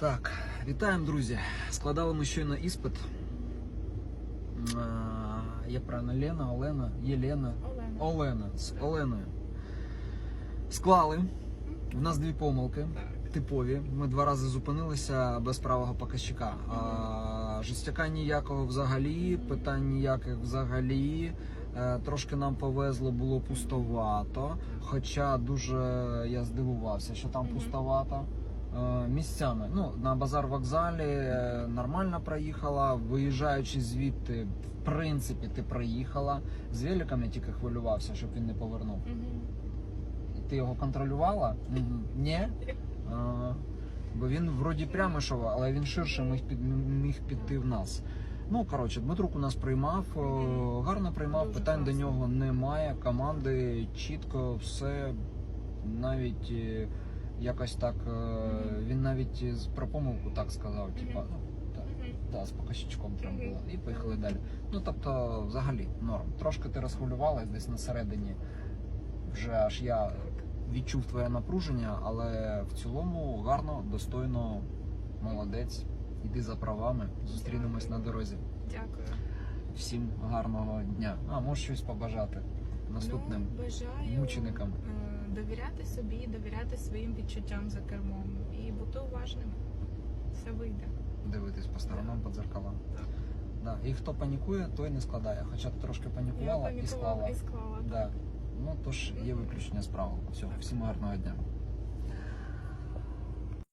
Так, вітаємо, друзі. Складали ми щойно іспит. Є правильно Лена, Олена, Єлена. Олена. Олена. З Оленою. Склали. У нас дві помилки. Типові. Ми два рази зупинилися без правого показчика. А, жестяка ніякого взагалі, питань ніяких взагалі. Е, Трошки нам повезло, було пустовато. Хоча дуже я здивувався, що там пустовато. Е, Місцями. Ну, на базар вокзалі е, нормально проїхала. Виїжджаючи звідти, в принципі, ти проїхала. З великом я тільки хвилювався, щоб він не повернув. Мгм. Ти його контролювала? Ні? А, бо він вроді прямо йшов, але він ширше міг, під, міг піти в нас. Ну, коротше, Дмитрук у нас приймав, гарно приймав, Дуже питань до нього немає. Команди чітко, все навіть е, якось так. е, Він навіть з про помилку так сказав, типа, Мгм. ну. Да, з покащичком треба Мгм. було. І поїхали далі. Ну тобто, взагалі, норм. Трошки ти розхвилювалась десь на середині. Вже аж я відчув твоє напруження, але в цілому гарно, достойно, молодець. Іди за правами. Зустрінемось на дорозі. Дякую. Всім гарного дня. А можеш щось побажати наступним Ну, бажаю мученикам. Довіряти собі, довіряти своїм відчуттям за кермом і бути уважним. Все вийде. дивитись по сторонам, по дзеркалам. Так. Да. І хто панікує, той не складає. Хоча ти трошки Я панікувала і склала. і склала. Да. Ну тож є виключення з правил. Все, всім гарного дня.